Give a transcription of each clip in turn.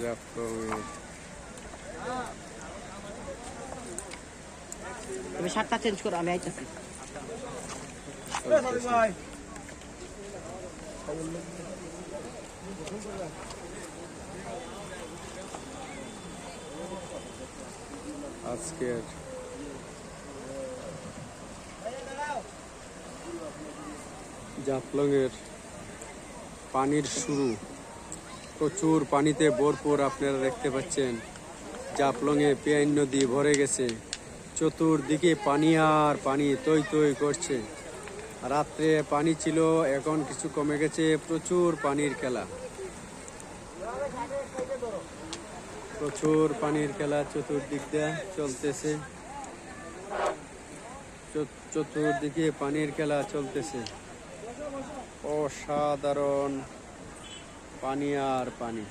জাফলংয়ের তুমি শার্টটা চেঞ্জ করো আমি আইতেছি চলতেছে। আজকের জাফলংয়ের পানির শুরু। প্রচুর পানিতে ভরপুর আপনারা দেখতে পাচ্ছেন। জাফলংয়ে পেয়াইন নদী ভরে গেছে। চতুর্দিকে পানি আর পানি তৈ তৈ করছে। রাত্রে পানি ছিল, এখন কিছু কমে গেছে, প্রচুর পানির খেলা। প্রচুর পানির খেলা চতুর্দিক দিয়ে চলতেছে। চতুর্দিকে পানির খেলা চলতেছে। অসাধারণ পানি আর পানি।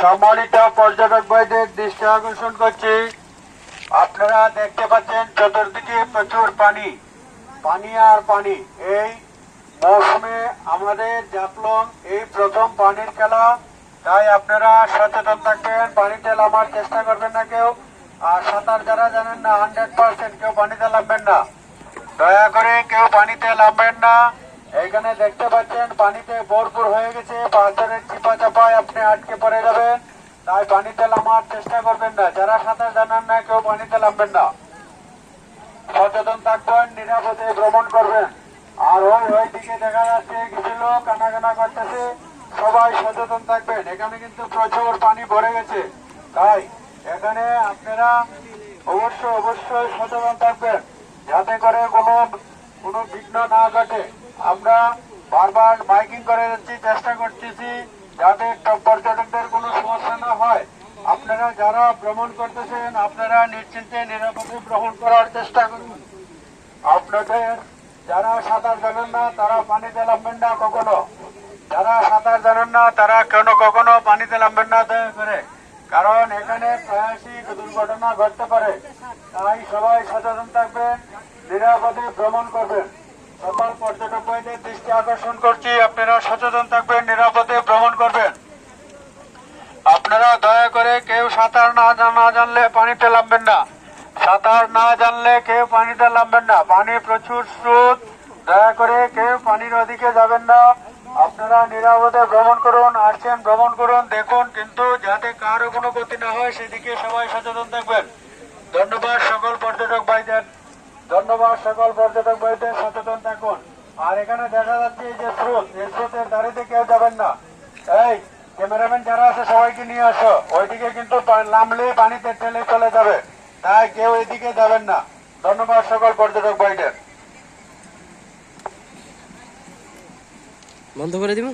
সম্মানিত পর্যটক ভাইদের দৃষ্টি আকর্ষণ করছি। আপনারা দেখতে পাচ্ছেন চতুর্দিকে প্রচুর পানি পানি আর পানি। এই মৌসুমে আমাদের জাফলং এই প্রথম পানির খেলা। তাই আপনারা সচেতন থাকবেন পানিতে নামার চেষ্টা করবেন না কেউ। আর সাঁতার যারা জানেন না হান্ড্রেড পার্সেন্ট কেউ পানিতে নামবেন না। দয়া করে কেউ পানিতে নামবেন না। এখানে দেখতে পাচ্ছেন, পানিতে ভরপুর হয়ে গেছে। পাথরের চিপা চাপায় আপনি আটকে পড়ে যাবেন। তাই পানিতে নামার চেষ্টা করবেন না। যারা সাঁতার জানান না, কেউ পানিতে নামবেন না। সচেতন থাকবেন, নিরাপদে ভ্রমণ করবেন। আর ওই ওই দিকে দেখা যাচ্ছে, কিছু লোক কানাকানা করতেছে। সবাই সচেতন থাকবেন। এখানে কিন্তু প্রচুর পানি ভরে গেছে। তাই এখানে আপনারা অবশ্যই অবশ্যই সচেতন থাকবেন। যাতে করে কোনো কোনো বিঘ্ন না ঘটে। আমরা বারবার বাইকিং করে যাচ্ছি, চেষ্টা করতেছি যাতে পর্যটকদের কোনো সমস্যা না হয়। আপনারা যারা ভ্রমণ করতেছেন, আপনারা নিশ্চিন্তে নিরাপদে ভ্রমণ করার চেষ্টা করুন। আপনাদের যারা সাঁতার জানেন না, তারা পানিতে নামবেন না কখনো। যারা সাঁতার জানেন না, তারা কেন কখনো পানিতে নামবেন না, দয়া করে। কারণ এখানে প্রায়শই দুর্ঘটনা ঘটতে পারে। তাই সবাই সচেতন থাকবেন। নিরাপদে ভ্রমণ করবেন। সকল পর্যটক ভাইদের দৃষ্টি আকর্ষণ করছি। আপনারা সচেতন থাকবেন, নিরাপদে ভ্রমণ করবেন। আপনারা দয়া করে কেউ সাঁতার না না জানলে পানিতে নামবেন না। সাঁতার না জানলে কেউ পানিতে নামবেন না। পানি প্রচুর স্রোত। দয়া করে কেউ পানির ওদিকে যাবেন না। আপনারা নিরাপদে ভ্রমণ করুন আসছেন ভ্রমণ করুন, দেখুন। কিন্তু যাতে কারও কোনো ক্ষতি না হয়, সেদিকে সবাই সচেতন থাকবেন। ধন্যবাদ সকল পর্যটক ভাইদের ধন্যবাদ সকল পর্যটক ভাইদের সচেতন থাকুন। আর এখানে দেখা যাচ্ছে যে স্রোত, এই স্রোতের দাঁড়িতে কেউ যাবেন না। এই, ক্যামেরাম্যান যারা আছে, সবাইকে নিয়ে আসো। ওইদিকে কিন্তু নামলেই পানিতে ঠেলে চলে যাবে। তাই কেউ এদিকে যাবেন না। ধন্যবাদ সকল পর্যটক ভাইদের। বন্ধ করে দিব?